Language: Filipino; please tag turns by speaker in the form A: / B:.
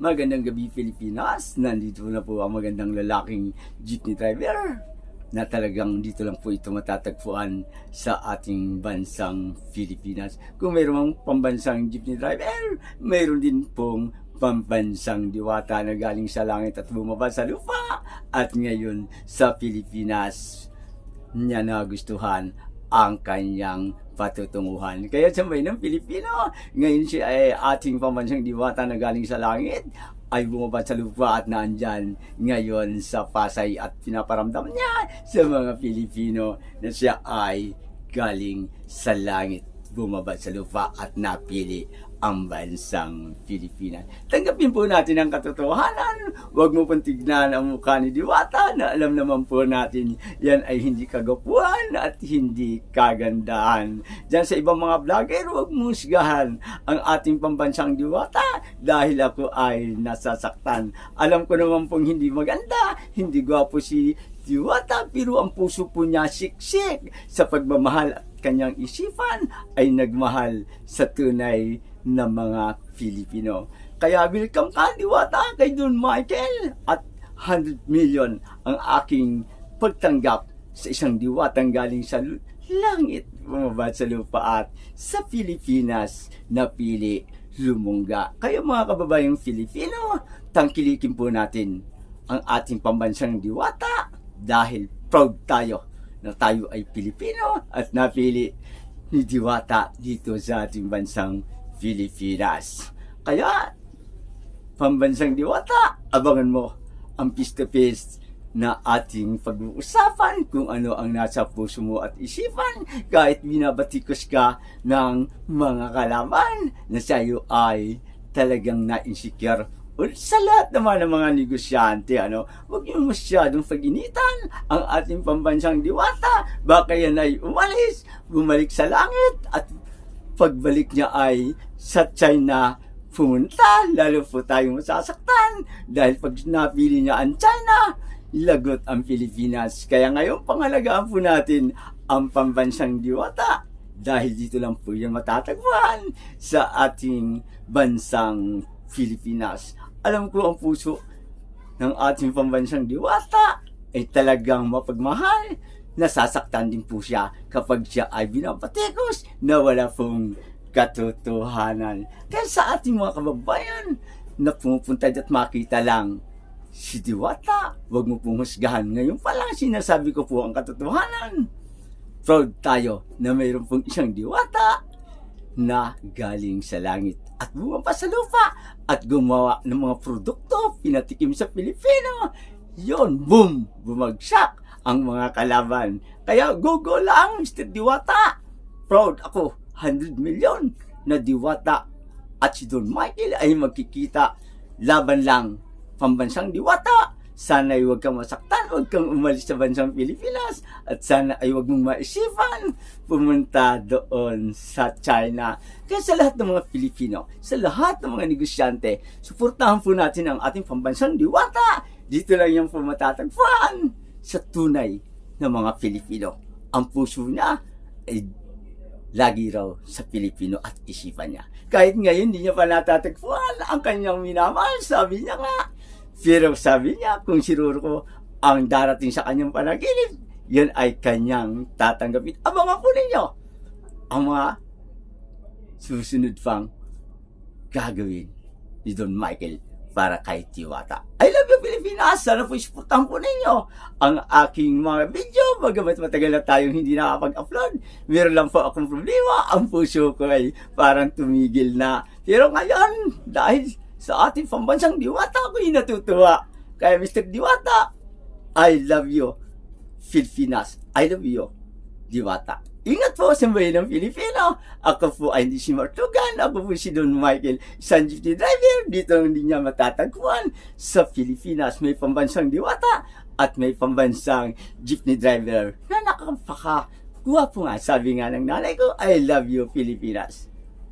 A: Magandang gabi Pilipinas. Nandito na po ang magandang lalaking jeepney driver na talagang dito lang po ito matatagpuan sa ating bansang Pilipinas. Kung mayroong pambansang jeepney driver, mayroon din pong pambansang diwata na galing sa langit at bumaba sa lupa at ngayon sa Pilipinas niya nagustuhan ang kanyang patutunguhan. Kaya sabay ng Pilipino, ngayon siya ay ating pambansang diwata na galing sa langit, ay bumaba sa lupa at naandyan ngayon sa Pasay at pinaparamdam niya sa mga Pilipino na siya ay galing sa langit bumaba sa lupa at napili ang bansang Pilipinas. Tanggapin po natin ang katotohanan. Huwag mo pong tignan ang mukha ni Diwata na alam naman po natin yan ay hindi kagapuan at hindi kagandahan. Diyan sa ibang mga vlogger, huwag mo husgahan ang ating pambansang Diwata dahil ako ay nasasaktan. Alam ko naman pong hindi maganda, hindi gwapo si Diwata, pero ang puso po niya siksik sa pagmamahal at kanyang isipan ay nagmahal sa tunay na mga Filipino. Kaya welcome ka, Diwata, kay Don Michael at 100 million ang aking pagtanggap sa isang diwatang galing sa langit, bumaba sa lupa at sa Pilipinas napili lumungga. Kaya mga kababayang Filipino, tangkilikin po natin ang ating pambansang diwata dahil proud tayo na tayo ay Pilipino at napili ni Diwata dito sa ating bansang Pilipinas. Kaya, pambansang Diwata, abangan mo ang piece-to-piece na ating pag-uusapan kung ano ang nasa puso mo at isipan kahit binabatikos ka ng mga kalaman na sa iyo ay talagang na-insecure sa lahat naman ng mga negosyante, ano, huwag niyo masyadong pag-initan ang ating pambansang diwata. Baka yan ay umalis, bumalik sa langit, at pagbalik niya ay sa China pumunta, lalo po tayong masasaktan. Dahil pag napili niya ang China, lagot ang Pilipinas. Kaya ngayon, pangalagaan po natin ang pambansang diwata dahil dito lang po yan matatagpuan sa ating bansang Pilipinas. Alam ko ang puso ng ating pambansang diwata ay talagang mapagmahal. Nasasaktan din po siya kapag siya ay binabatikos na wala pong katotohanan. Kaya sa ating mga kababayan na pumupunta at makita lang si Diwata, huwag mo pong husgahan. Ngayon pa lang sinasabi ko po ang katotohanan. Proud tayo na mayroon pong isang Diwata na galing sa langit at bumaba sa lupa at gumawa ng mga produkto pinatikim sa Pilipino. Yon, boom! Bumagsak ang mga kalaban. Kaya go go lang, Mr. Diwata. Proud ako, 100 million na Diwata at si Don Michael ay magkikita laban lang pambansang Diwata. Sana ay huwag kang masaktan, huwag kang umalis sa bansang Pilipinas at sana ay huwag mong maisipan pumunta doon sa China. Kaya sa lahat ng mga Pilipino, sa lahat ng mga negosyante, suportahan po natin ang ating pambansang Diwata. Dito lang yung po matatagpuan sa tunay na mga Pilipino. Ang puso niya ay lagi raw sa Pilipino at isipan niya. Kahit ngayon hindi niya pa natatagpuan ang kanyang minamahal, sabi niya nga. Pero sabi niya, kung siguro ko ang darating sa kanyang panaginip, yan ay kanyang tatanggapin. Abangan ko ninyo ang mga susunod pang gagawin ni Don Michael para kay Tiwata. I love you, Pilipinas! Sana po isputahan po ninyo ang aking mga video. Bagamat matagal na tayong hindi nakapag-upload, meron lang po akong problema. Ang puso ko ay parang tumigil na. Pero ngayon, dahil sa ating pambansang diwata, ako'y natutuwa. Kaya Mr. Diwata, I love you, Pilipinas. I love you, Diwata. Ingat po sa bayan ng Pilipino. Ako po ay hindi si Martugan. Ako po si Don Michael, isang jeepney driver. Dito hindi niya matatagpuan sa Pilipinas. May pambansang diwata at may pambansang jeepney driver na nakapaka. Guwapo nga, sabi nga ng nanay ko, I love you, Pilipinas.